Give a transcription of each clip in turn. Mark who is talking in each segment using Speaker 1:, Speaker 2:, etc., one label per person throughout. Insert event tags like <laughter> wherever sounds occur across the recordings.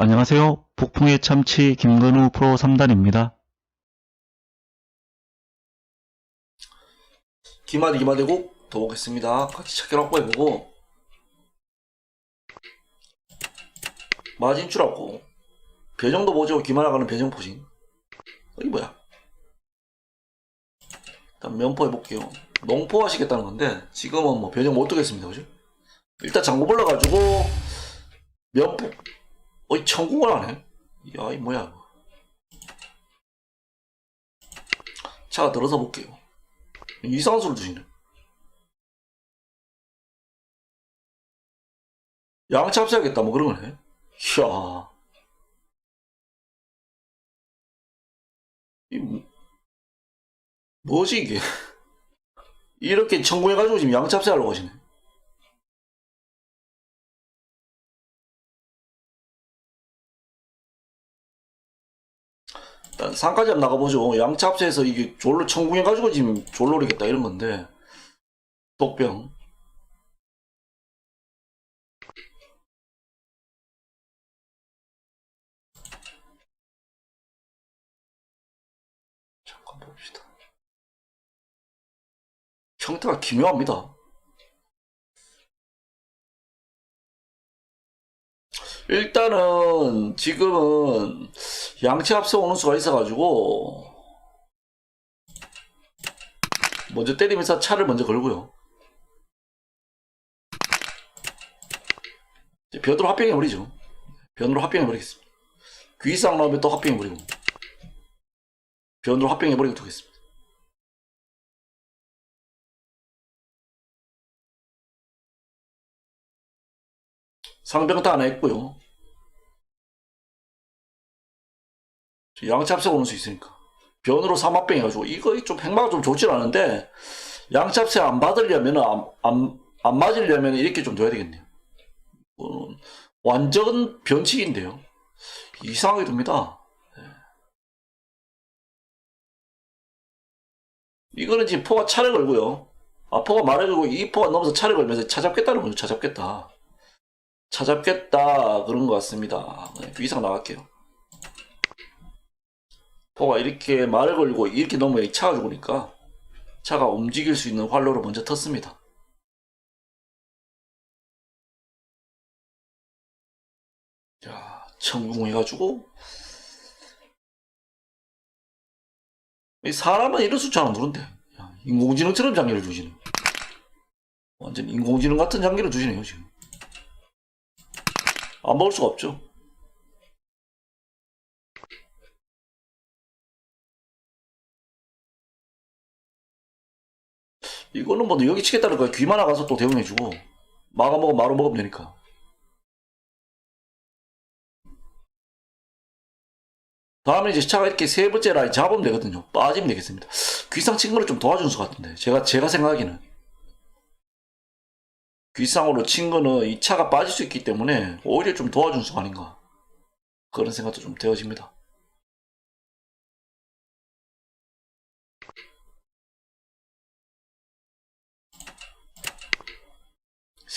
Speaker 1: 안녕하세요. 북풍의 참치 김건우 프로 3단입니다.
Speaker 2: 기마디 기마대국 더 보겠습니다. 같이 찾기로 확보해보고 마진 줄었고 배정도 보죠. 기마나가는 배정 포진 이게 뭐야? 일단 면포 해볼게요. 농포 하시겠다는 건데 지금은 뭐 배정 못 두겠습니다. 그죠? 일단 장고 불러가지고 면포 어이 천궁을 하네. 야이 뭐야. 차가 들어서 볼게요. 이상한 소리 드시네. 양치 합사하겠다, 뭐 그런 거네. 이야. 이, 뭐- 뭐지, 이게. 이렇게 청구해가지고 지금 양치 합사하려고 하시네. 상까지 한번 나가보죠. 양치 합사해서 이게 졸로 청구해가지고 지금 졸로리겠다, 이런 건데. 독병. 잠깐 봅시다. 형태가 기묘합니다. 일단은 지금은 양치 합성 오는 수가 있어가지고 먼저 때리면서 차를 먼저 걸고요. 변으로 합병해버리죠. 변으로 합병해버리겠습니다. 귀상 나오면 또 합병해버리고 변으로 합병해버리고 두겠습니다. 상병도 하나 했고요. 양찹색 오는 수 있으니까. 변으로 삼합병 해가지고, 이거 좀 행마가 좀 좋진 않은데, 양찹색 안 받으려면, 안, 안, 안 맞으려면 이렇게 좀 둬야 되겠네요. 어, 완전 변칙인데요. 이상하게 둡니다. 네. 이거는 지금 포가 차를 걸고요. 아, 포가 말을 걸고 이 포가 넘어서 차를 걸면서 찾잡겠다는 거죠. 찾잡겠다. 찾잡겠다. 그런 것 같습니다. 네, 이상 나갈게요. 포가 이렇게 말을 걸고 이렇게 넘어야 이 차가 죽으니까 차가 움직일 수 있는 활로를 먼저 텄습니다. 자, 천궁해가지고 이 사람은 이럴 수 두는데 야, 인공지능처럼 장기를 주시네. 완전 인공지능 같은 장기를 주시네요 지금. 안 먹을 수가 없죠. 이거는 뭐 여기 치겠다는 거야. 귀만 나가서 또 대응해주고 마가 먹어 마로 먹으면 되니까. 다음에 이제 차가 이렇게 세 번째 라인 잡으면 되거든요. 빠지면 되겠습니다. 귀상 친 거를 좀 도와준 것 같은데 제가 제가 생각하기는 귀상으로 친 거는 이 차가 빠질 수 있기 때문에 오히려 좀 도와준 수가 아닌가 그런 생각도 좀 되어집니다.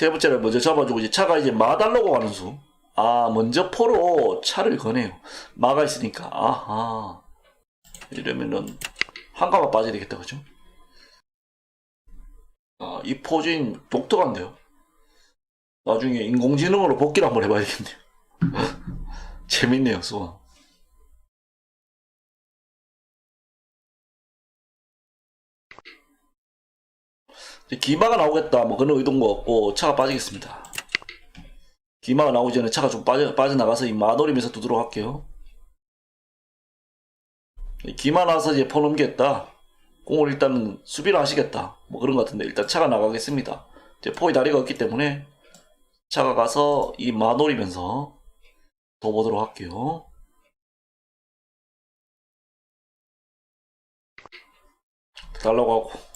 Speaker 2: 세 번째를 먼저 잡아주고 이제 차가 이제 마달라고 가는 수. 아 먼저 포로 차를 거네요. 마가 있으니까 아하 이러면은 한가마 빠져야 되겠다 그죠? 아 이 포진 독특한데요. 나중에 인공지능으로 복귀를 한번 해봐야겠네요. <laughs> 재밌네요, 수원. 기마가 나오겠다, 뭐 그런 의도인 것 같고 차가 빠지겠습니다. 기마가 나오기 전에 차가 좀 빠져 빠져나가서 이 마노리면서 두도록 할게요. 기마 나서 이제 퍼 넘겠다. 공을 일단은 수비를 하시겠다. 뭐 그런 것 같은데 일단 차가 나가겠습니다. 이제 포의 다리가 없기 때문에 차가 가서 이 마노리면서 더 보도록 할게요. 달라고 하고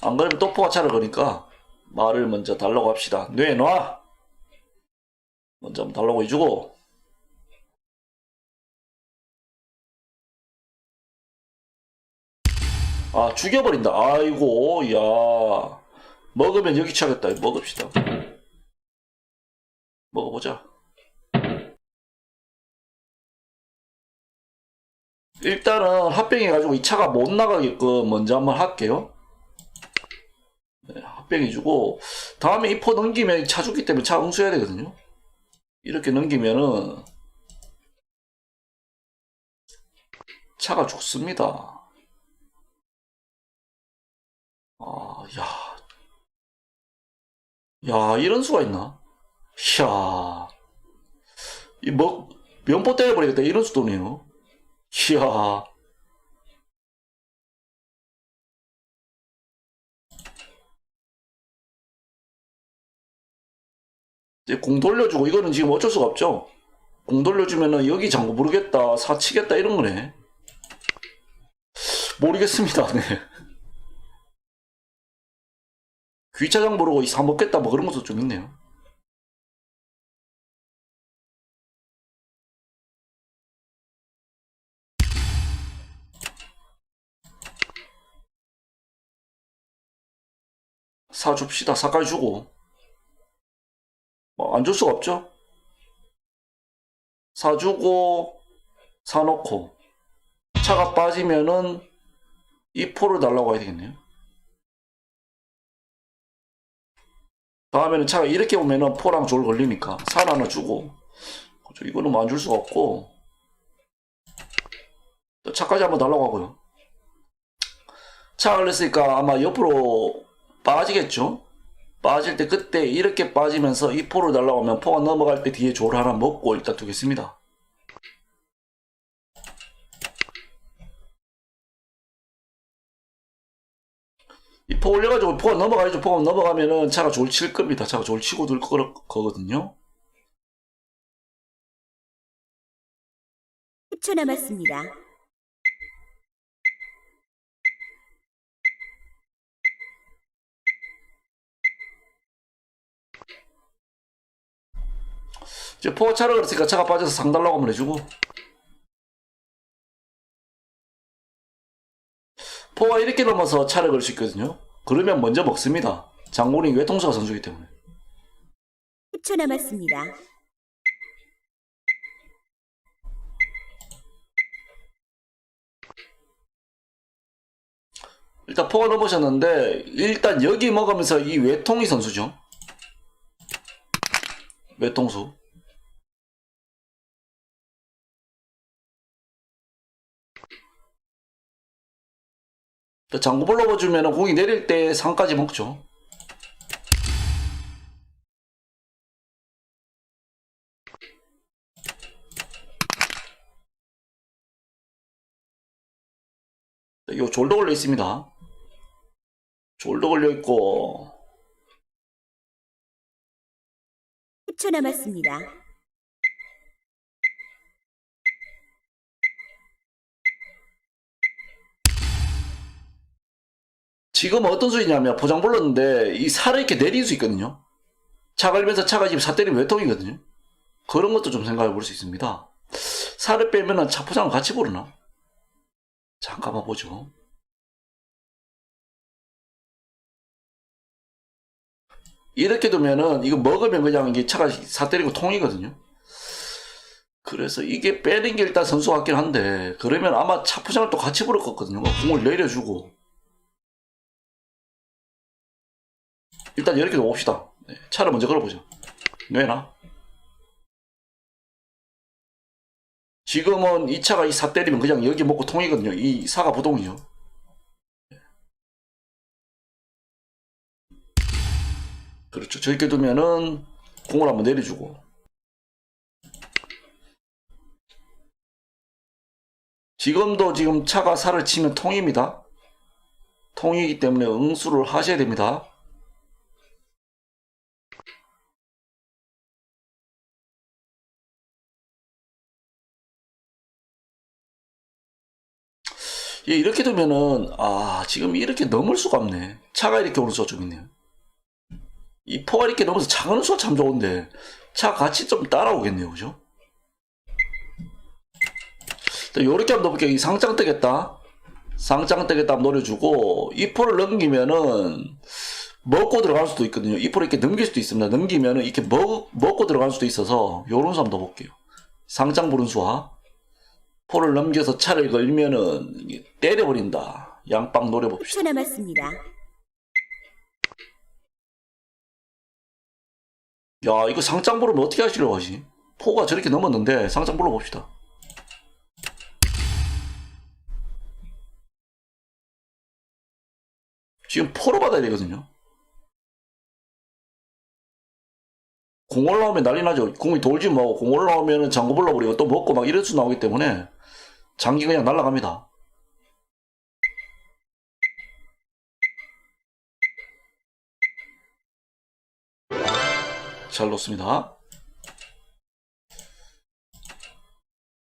Speaker 2: 안 그러면 또포가 차를 거니까 말을 먼저 달라고 합시다. 뇌놔. 먼저 달라고 해주고 아 죽여버린다. 아이고 야 먹으면 여기 차겠다. 먹읍시다. 먹어보자. 일단은 합병해가지고 이 차가 못 나가게끔 먼저 한번 할게요. 네, 합병해주고 다음에 이 포 넘기면 차 죽기 때문에 차 응수해야 되거든요. 이렇게 넘기면은 차가 죽습니다. 아, 야. 야, 이런 수가 있나? 이야. 이 뭐, 면포 때려버리겠다. 이런 수도 네요 이야. 이제 공 돌려주고 이거는 지금 어쩔 수가 없죠. 공 돌려주면은 여기 장구 모르겠다, 사치겠다 이런 거네. 모르겠습니다. <laughs> 네. 귀차장 모르고 사 먹겠다 뭐 그런 것도 좀 있네요. 사줍시다. 사까지 주고. 뭐 안 줄 수가 없죠. 사주고 사놓고 차가 빠지면은 이 포를 달라고 해야 되겠네요. 다음에는 차가 이렇게 오면은 포랑 졸 걸리니까 산 하나 주고 그죠? 이거는 뭐 안 줄 수가 없고 또 차까지 한번 달라고 하고요. 차 걸렸으니까 아마 옆으로 빠지겠죠? 빠질 때 그때 이렇게 빠지면서 이 포를 하면 포가 넘어갈 때 뒤에 졸 하나 먹고 일단 두겠습니다. 이 포 올려가지고 포가 넘어가야죠. 포가 넘어가면은 차가 졸 칠 겁니다. 차가 졸 치고 들 거- 거거든요.
Speaker 3: 10초 남았습니다.
Speaker 2: 이제 포가 차를 걸었으니까 차가 빠져서 상 달라고 한번 해주고 포가 이렇게 넘어서 차를 걸 수 있거든요. 그러면 먼저 먹습니다. 장군이 외통수가 선수기 때문에.
Speaker 3: 10초 남았습니다.
Speaker 2: 일단 포가 넘으셨는데 일단 여기 먹으면서 이 외통이 선수죠. 외통수. 장구 불러주면 공이 내릴 때 상까지 먹죠. 요 졸도 걸려 있습니다. 졸도 걸려 있고
Speaker 3: 10초 남았습니다.
Speaker 2: 지금 어떤 수이냐면 포장 불렀는데 이 살을 이렇게 내릴 수 있거든요. 차 걸면서 차가 지금 사 때리면 외통이거든요. 그런 것도 좀 생각해 볼 수 있습니다. 살을 빼면은 차 포장을 같이 부르나? 잠깐만 보죠. 이렇게 두면은 이거 먹으면 그냥 이게 차가 사 때리고 통이거든요. 그래서 이게 빼는 게 일단 선수 같긴 한데 그러면 아마 차 포장을 또 같이 부를 것 같거든요. 공을 내려주고 일단 이렇게 봅시다. 네, 차를 먼저 걸어보죠. 왜나? 지금은 이 차가 이 사 때리면 그냥 여기 먹고 통이거든요. 이 사가 부동이죠. 그렇죠. 저렇게 두면은 공을 한번 내려주고. 지금도 지금 차가 살을 치면 통입니다. 통이기 때문에 응수를 하셔야 됩니다. 이렇게 되면은 아 지금 이렇게 넘을 수가 없네. 차가 이렇게 수가 좀 있네요. 이 포가 이렇게 넘어서 차가 오는 수가 참 좋은데 차 같이 좀 따라오겠네요, 그죠? 요렇게 한번 넣어볼게요. 이 상장 뜨겠다. 상장 뜨겠다 한번 노려주고 이 포를 넘기면은 먹고 들어갈 수도 있거든요. 이 포를 이렇게 넘길 수도 있습니다. 넘기면은 이렇게 먹, 먹고 들어갈 수도 있어서 요런 수 한번 넣어볼게요. 상장 부른 수와 포를 넘겨서 차를 걸면은 때려버린다. 양빵 노려봅시다.
Speaker 3: 10초 남았습니다.
Speaker 2: 야, 이거 상장 보려면 어떻게 하시려고 하지? 포가 저렇게 넘었는데 상장 불러봅시다. 지금 포로 받아야 되거든요. 공 올라오면 난리 나죠. 공이 돌지 뭐하고 공 올라오면 장구 불러버리고 또 먹고 막 이럴 수 나오기 때문에 장기 그냥 날아갑니다. 잘 놓습니다.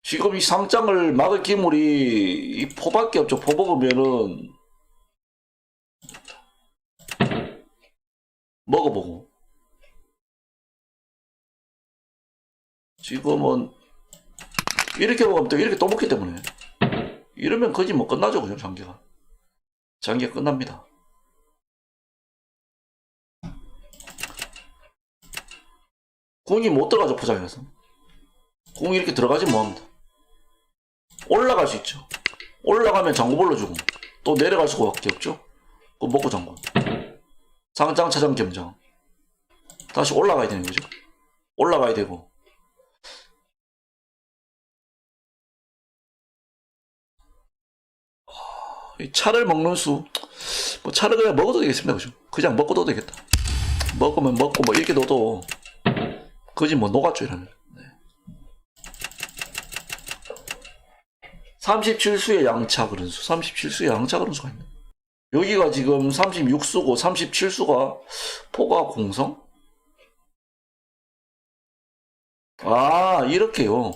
Speaker 2: 지금 이 상장을 막을 기물이 이 포밖에 없죠. 포 먹으면은 먹어보고 지금은 이렇게 먹으면 또 이렇게 또 먹기 때문에. 이러면 거지 뭐 끝나죠 그죠 장기가. 장기가 끝납니다. 공이 못 들어가죠 포장이라서. 공이 이렇게 들어가지 뭐합니다. 올라갈 수 있죠. 올라가면 장구 불러주고 또 내려갈 수밖에 없죠 그 먹고 장구 상장 차장 겸장. 다시 올라가야 되는 거죠. 올라가야 되고 차를 먹는 수, 뭐 차를 그냥 먹어도 되겠습니다, 그죠? 그냥 먹어도 되겠다. 먹으면 먹고 뭐 이렇게 넣어도 그지 뭐 녹았죠 이러면. 네. 37수의 양차 그런수, 37수의 양차 그런수가 있네. 여기가 지금 36수고 37수가 포가 공성? 아 이렇게요.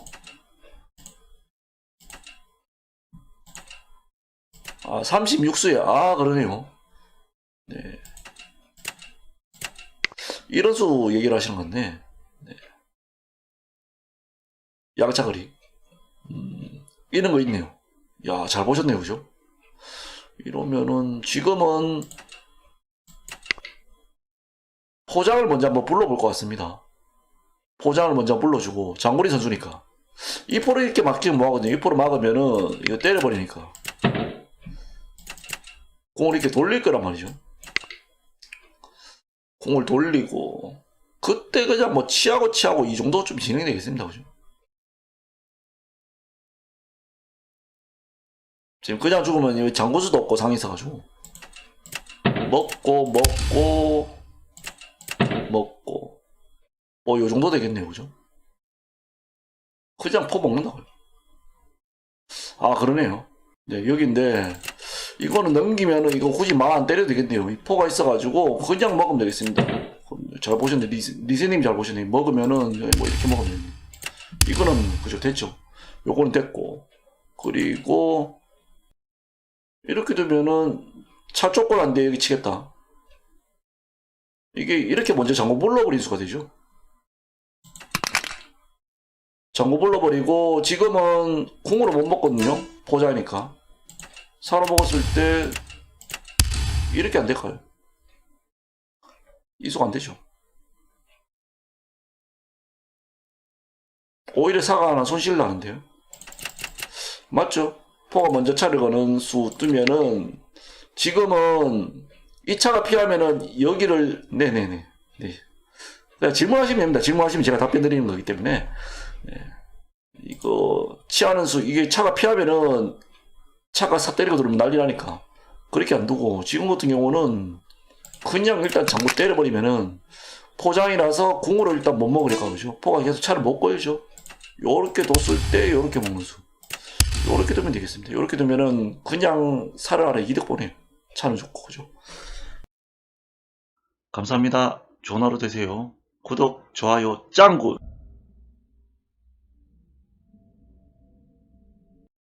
Speaker 2: 아 36수야. 아 그러네요. 네. 이런 수 얘기를 하시는 건데. 양차거리. 음, 이런 거 있네요. 야, 잘 보셨네요, 그죠? 이러면은, 지금은, 포장을 먼저 한번 불러볼 것 같습니다. 포장을 먼저 불러주고, 장거리 선수니까. 이 포를 이렇게 막히면 뭐하거든요. 이 포를 막으면은, 이거 때려버리니까. 공을 이렇게 돌릴 거란 말이죠. 공을 돌리고, 그때 그냥 뭐 치하고 치하고 이 정도 좀 진행되겠습니다. 그죠? 지금 그냥 죽으면 여기 장구수도 없고 상이 있어가지고 먹고 먹고 먹고 뭐 요 정도 되겠네요 그죠? 그냥 포 먹는다고요 아 그러네요 네 여기인데 이거는 넘기면은 이거 굳이 막안 때려도 되겠네요 이 포가 있어가지고 그냥 먹으면 되겠습니다 잘 보셨네 리세, 리세님 잘 보셨네 먹으면은 뭐 이렇게 먹으면 됩니다 이거는 그죠 됐죠 요거는 됐고 그리고 이렇게 되면은 차 조건한데 여기 치겠다. 이게 이렇게 먼저 장고 불러버린 수가 되죠. 장고 불러버리고 지금은 궁으로 못 먹거든요. 보자니까. 사로 먹었을 때 이렇게 안 될까요? 이수가 안 되죠. 오히려 사가 하나 손실 나는데요. 맞죠? 포가 먼저 차를 거는 수 뜨면은 지금은 이 차가 피하면은 여기를 네네네 네. 그냥 질문하시면 됩니다. 질문하시면 제가 답변 드리는 거기 때문에 네. 이거 치하는 수 이게 차가 피하면은 차가 사 때리고 들어오면 난리 나니까 그렇게 안 두고 지금 같은 경우는 그냥 일단 장구 때려버리면은 포장이라서 궁으로 일단 못 먹으니까 그죠? 포가 계속 차를 못 거야죠. 요렇게 뒀을 때 요렇게 먹는 수. 요렇게 되면 되겠습니다. 요렇게 되면은 그냥 살을 아래 이득 보내요. 차는 좋고 그죠? 감사합니다. 좋은 하루 되세요. 구독, 좋아요, 짱구!